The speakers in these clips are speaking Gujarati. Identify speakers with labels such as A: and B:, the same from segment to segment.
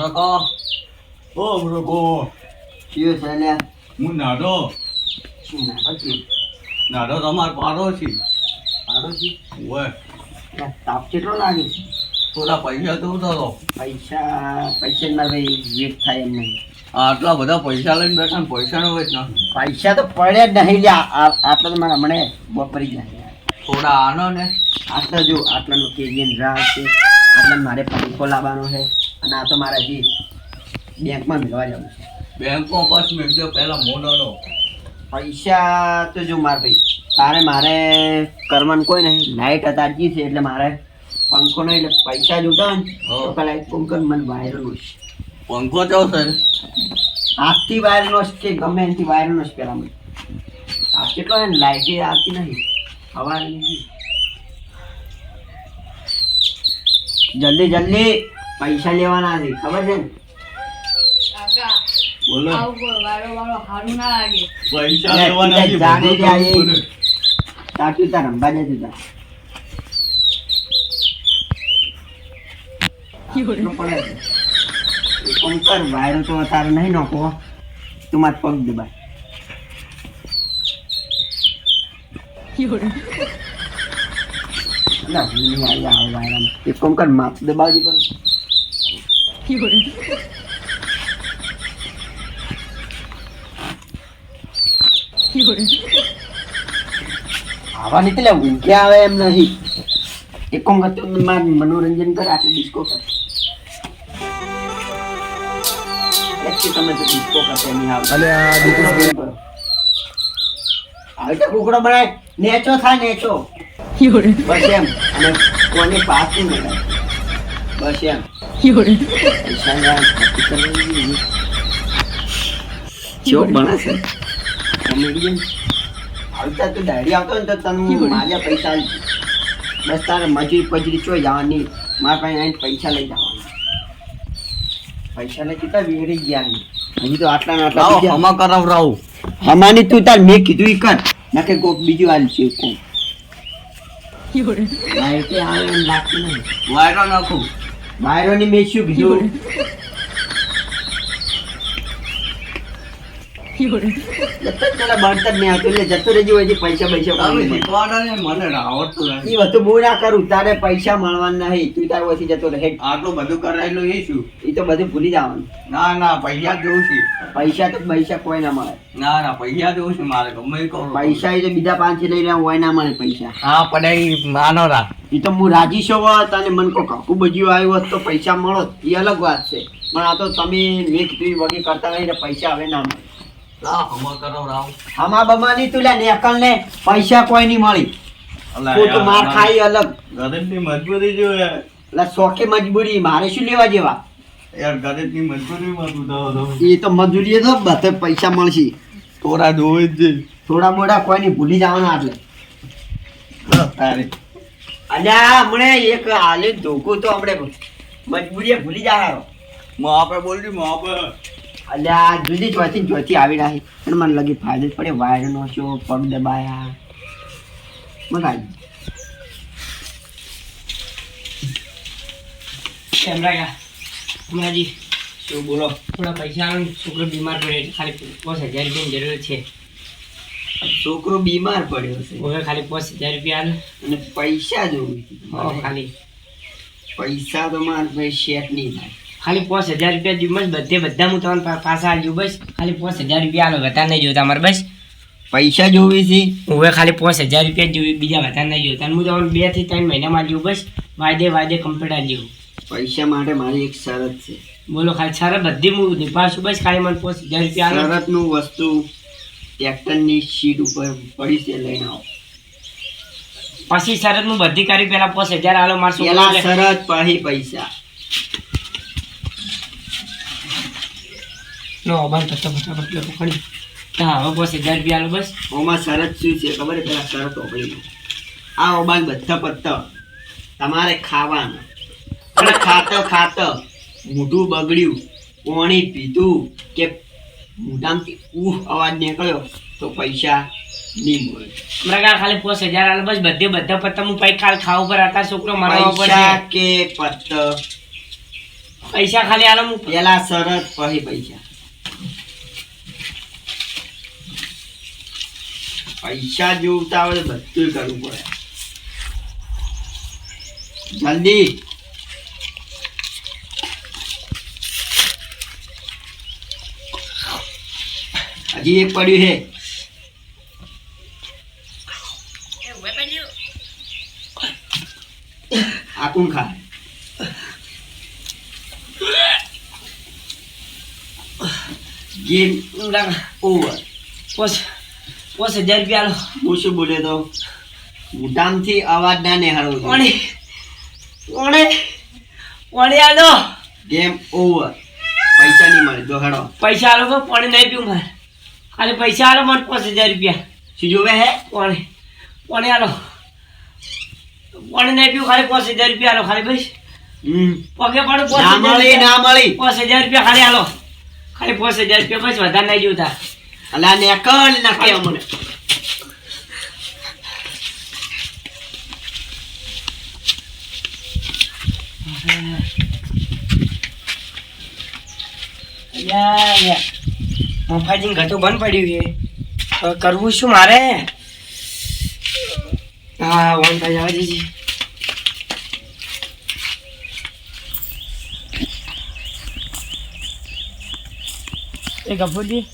A: મૃગો ઓ મૃગો
B: કયો છે લ્યા
A: હું નાડો.
B: શું નાટક છે?
A: નાડો તમાર પાડો છે.
B: પાડોશી
A: ઓય.
B: લ્યા, તાપ કેટલો લાગે
A: થોડા પૈસા તો લો.
B: પૈસા પૈસા ના ભાઈ વેટ થાય એમ નહીં.
A: આટલા બધા પૈસા લઈને બેઠા ને પૈસા નો. વેચ નાખું
B: પૈસા તો પડે જ નહીં લ્યા. આટલા તો મારા હમણે બપરી જાય
A: થોડા આનો ને.
B: આટલા જો આટલાનો કેજી રાહ છે. આટલા મારે પંખો લાવવાનો છે. અને આ તો મારે હજી બેંકમાં મેળવા જવું છે.
A: બેંકો પાસ મેળજો મોડો મોનોનો.
B: પૈસા તો જો માર ભાઈ તારે મારે કરવાનું કોઈ નહીં. લાઈટ અતારજી છે એટલે મારે પંખો નહીં એટલે પૈસા જોતા હોય ને તો. પેલા એક ફોન મને વાયરનો છે.
A: પંખો તો સર
B: હાથથી વાયરનો જ કે ગમે એનાથી વાયરનો જ પેલા મને. આ કેટલો ને લાઈટ આવતી નહીં. હવા જલ્દી જલ્દી. પૈસા લેવાના છે ખબર છે ને?
C: કાકા
A: બોલો.
C: આવું કોઈ વારો વારો હારું ના લાગે.
A: પૈસા લેવાના છે,
B: જાને
A: બધું
B: ત્યાં એ-
A: કરવું પડે.
B: તાતું તાર રંબા જતું તાર. એટલું પડે. છે. એ કોમ કર વાયરો તો તારે નહીં નાખો તું માર પગ દબાય. અલા, હું નહીં આવી આવે વાયરામાં. એક કોમ કર માપ દબાવજી પણ. આવા રીતે લે ઊંઘ્યા આવે એમ નહીં એક કોમ કર તું મનોરંજન કર આટલે ડિસ્કો કર તમે તો ડિસ્કો કરતા નહીં. આવી તો કુકડો બનાય નેચો થાય નેચો બસ એમ અને કોને પાસ નહીં. બસ એમ પૈસા યાર, ખર્ચ કરવાની નહીં. ચેવો બને છે કોમેડિયન આવતા તું ડાયરી આવતો ને તો તને માર્યા પૈસા બસ તારે મજૂરી પજરી ચોઈ જવાની મારા પાસે આઈને પૈસા લઈ જવાના પૈસા લઈ કેટલા વેરી ગયા. હજી તો આટલા ને આટલા
A: લાવો
B: બીજા.
A: હમા
B: હમાની તું તાર મેં કીધું ઈ કર નકે કોક બીજું આલ છે કોક લાઈટે આવે લાગતું નહીં
A: વાયરો નાખું
B: વાયરોની મેં શું કીધું જતો જ પેલા બળતર નહીં આવતું એટલે જતો રહેજો હજી પૈસા પૈસા
A: તમે
B: કોઈ નહીં.
A: શીખવાના ને મને આવડતું નથી
B: ઈ બધું બહુ ના કરું તારે પૈસા મળવાના નહીં તું તારે વચ્ચે જતો રહે.
A: આટલું બધું કરાયેલું એ શું?
B: એ તો બધું ભૂલી જવાનું.
A: ના ના પૈસા જોઉં છું.
B: પૈસા તો પૈસા કોઈ ના મળે.
A: ના ના પૈસા જોઉં છું મારે ગમે કરું.
B: પૈસા એ તો બીજા પાંચ લઈ રહ્યા હોય ના મળે પૈસા.
A: હા પણ માનો રા
B: એ તો હું રાજી છો હોત અને મને કોઈ કાકુ બજ્યું આવ્યું હોત તો પૈસા મળો એ અલગ વાત છે. પણ આ તો તમે મેં કીધું ઈ વગી કરતા રહીને પૈસા હવે ના મળે.
A: હમા
B: બમાની તું નેકલ ને પૈસા કોઈ નહીં મળી?
A: અલા
B: તું તો માર ખાઈ અલગ.
A: ગરીબની મજબૂરી જો
B: એટલે શોખે મજબૂરી મારે શું લેવા જેવા?
A: યાર તું દવા
B: એ તો મજૂરી તો બધે પૈસા મળશે.
A: થોડા જોવે જ
B: થોડા મોડા કોઈ નહીં ભૂલી જવાના એટલે.
A: તારે.
B: અલ્યા હમણે એક હાલે ધોકું તો હમણે મજબૂરી ભૂલી જાય
A: આપણે બોલજો માપે
B: અલ્યા જુદી ચોથી ચોથી આવી રહી પણ મને લગી ફાયદો જ પડે વાયર નો છો પગ દબાયા. મને આવી
D: હમણાંજી
B: શું બોલો?
D: થોડા પૈસા છોકરો બીમાર પડે એટલે ખાલી પાંચ હજાર રૂપિયાની જરૂર છે.
B: છોકરો બીમાર પડ્યો છે.
D: હવે ખાલી પાંચ હજાર રૂપિયા
B: અને પૈસા જોવી
D: ખાલી.
B: પૈસા તો મારે ભાઈ શેટ નહીં થાય
D: ખાલી પાંચ હજાર રૂપિયા જોયું બસ બધે બધા હું તમને પાછા આલજો બસ. ખાલી પાંચ હજાર રૂપિયા આલો વધારે નહીં જોતા મારે બસ.
B: પૈસા જોવી છે.
D: હવે ખાલી પાંચ હજાર રૂપિયા જોવી બીજા વધારે નહીં જોતા. હું તમને બેથી ત્રણ મહિનામાં આલ્યું બસ. વાયદે વાયદે કમ્પ્લીટ આલ્યું
B: પૈસા માટે મારી એક શરત છે.
D: બોલો ખાલી શરત બધી હું નિભાવશું બસ. ખાલી મને પાંચ હજાર રૂપિયા
B: શરતનું નું વસ્તુ ટ્રેક્ટરની સીટ ઉપર પડી છે લઈને આવો.
D: પછી શરત હું બધી કરી પેલા પાંચ હજાર આલો. મારશું
B: શરત પછી પૈસા.
D: નો અબાન પત્તા પત્તા પત્તા પકડી હા હવે પાંચ હજાર રૂપિયા બસ.
B: ઓમાં શરત શું છે ખબર પેલા શરત ઓગળી આ ઓબાન બધા પત્તા. તમારે ખાવાના. અને ખાતો ખાતા. મોઢું બગડ્યું. પાણી પીધું કે મોઢામાંથી ઉહ અવાજ નીકળ્યો તો પૈસા નહીં મળે.
D: ખાલી પોસ હજાર આલો બસ બધે બધા પત્તા હું પૈ ખાલી ખાવા પર હતા છોકરો મારવા
B: પૈસા કે પત્ત?
D: પૈસા ખાલી આલો હું.
B: પેલા શરત પછી પૈસા. પૈસા જોતા હોય બધું કરવું પડે. જલ્દી. હજી એક પડ્યું છે. આ ખા ખાય? Game over.
D: પોસ પોસ હજાર રૂપિયા લો
B: હું શું બોલે તો? મોટામથી અવાજ ના નિહાળો.
D: ઓણે ઓણે ઓણે આલો.
B: ગેમ ઓવર પૈસા નહીં મળે. દોહાડો
D: પૈસા આલો તો પાણી નહીં પીવું મારે. ખાલી પૈસા આલો મને પાંચ હજાર રૂપિયા.
B: શું જોવે હે?
D: પાણી પાણી આલો. પાણી નહીં પીવું ખાલી પાંચ હજાર રૂપિયા આલો ખાલી ભાઈ
B: હમ.
D: પગે પણ
B: ના
D: પાંચ
B: મળી ના મળી.
D: પાંચ હજાર રૂપિયા ખાલી આલો. ખાલી પાંચ હજાર રૂપિયા બસ વધારે નહીં જોતા
B: અલા નેકળ નાખે અમને
D: મફાજી ઘટું બંધ પડ્યું છે. કરવું શું મારે? હા ભાઈ જવા દેજે. એ ગફુરજી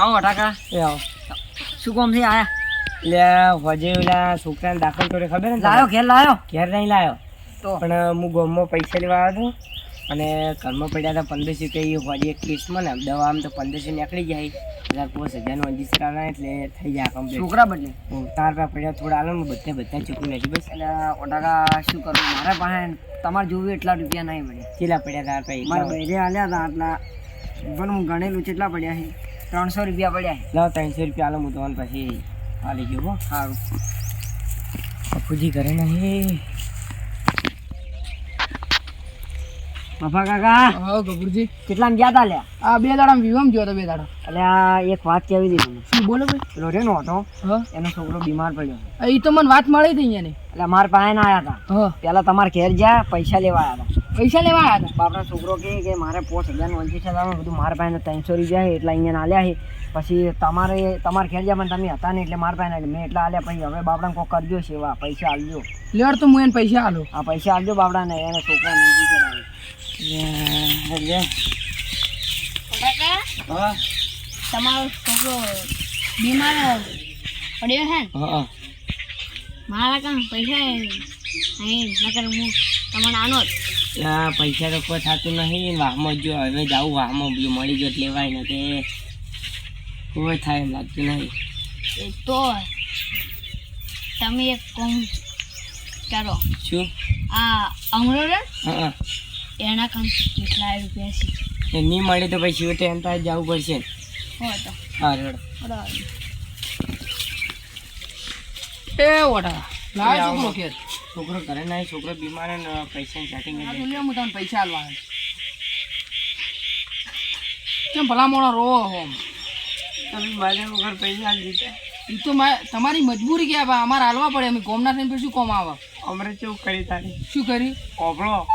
C: આવો અટાકા
D: એ આવો.
C: શું કોમથી આયા?
D: એટલે વજે ઓલા છોકરાને દાખલ કર્યો ખબર ને
C: લાયો ઘેર લાયો?
D: ઘેર નહીં લાયો.
C: તો?
D: પણ હું ગામમાં પૈસા લેવા આવ્યો હતો અને ઘરમાં પડ્યા હતા પંદરસો કે એ એક કેસમાં ને દવા આમ તો પંદરસો નીકળી જાય. હજાર પોસ હજારનો અંજીસ આવે એટલે થઈ જાય કમ્પ્લીટ
C: છોકરા બદલે?
D: તાર પાસે પડ્યા થોડા આલો ને બધે બધા ચૂકવી નાખી બસ.
C: એટલે અટાકા શું કરું? મારા પાસે તમારે જોવું એટલા રૂપિયા નહીં મળે
D: કેટલા પડ્યા તાર પાસે
C: મારા બૈરે આલ્યા હતા આટલા. પણ હું ગણેલું કેટલા પડ્યા છે? ત્રણસો રૂપિયા પડ્યા.
D: લાવ ત્રણસો રૂપિયા આલો હું તમને પછી હાલી ગયો હો.
C: સારું
D: પપ્પુજી કરે નહીં.
C: બાપા કાકા
E: હા ગભુરજી
C: કેટલા ગયા તા લ્યા?
E: આ બે દાડા વિવામ ગયો હતો બે દાડા.
C: એટલે આ એક વાત કેવી હતી તમને?
E: શું બોલો ભાઈ.
C: પેલો રહ્યો નો હતો
E: હા.
C: એનો છોકરો બીમાર પડ્યો.
E: એ તો મને વાત મળી હતી અહીંયાની
C: એટલે મારા પાસે ના આવ્યા હતા
E: હા.
C: પેલા તમારે ઘેર જ્યાં પૈસા લેવા આવ્યા હતા
E: પૈસા લેવા આવ્યા હતા.
C: બાપના છોકરો કે કે મારે પાંચ હજારનું વંચી છે તમે બધું મારા પાસે ત્રણસો રૂપિયા એટલે અહીંયા આલ્યા છે. પછી તમારે તમારે ખેર પણ તમે હતા ને એટલે મારા પાસે મેં એટલા આલ્યા પછી હવે બાપડાને કોઈ કરજો સેવા પૈસા આલજો.
E: લેવડ તો હું એને પૈસા આલો.
C: આ પૈસા આલજો બાપડાને એને છોકરા નહીં કરાવે
D: હા?
F: તમારો છોકરો બીમાર પડ્યો છે ને? મારા કામ પૈસા નહીં નકર હું તમને આનો જ
D: આ પૈસા તો કોઈ થતું નહીં વાહમાં જો હવે જાઉં વાહમાં બીજું મળી ગયો લેવાય ને તે. કોઈ થાય એમ લાગતું નહીં.
F: તો તમે એક કોમ કરો.
D: શું?
F: આ અમરો
D: હા.
F: એના કામ કેટલા રૂપિયા છે?
D: નહીં મળે તો પછી છેવટે એમ પાસે જવું પડશે. ને
F: હો તો.
D: હા રડ
E: એ ઓટા લાવ છોકરો ઘેર
D: છોકરો ઘરે ના છોકરો બીમાર હે ને પૈસાની સેટિંગ
E: હું તમને પૈસા આલવા કેમ ભલા મોણા રો હોમ
D: તમે મારે વગર પૈસા દીધા
E: એ તો તમારી મજબૂરી કે ભાઈ અમારે હાલવા પડે અમે ગોમના થઈને શું કોમ આવે?
D: અમરે કેવું કરી તારી?
E: શું કરી
D: કોપડો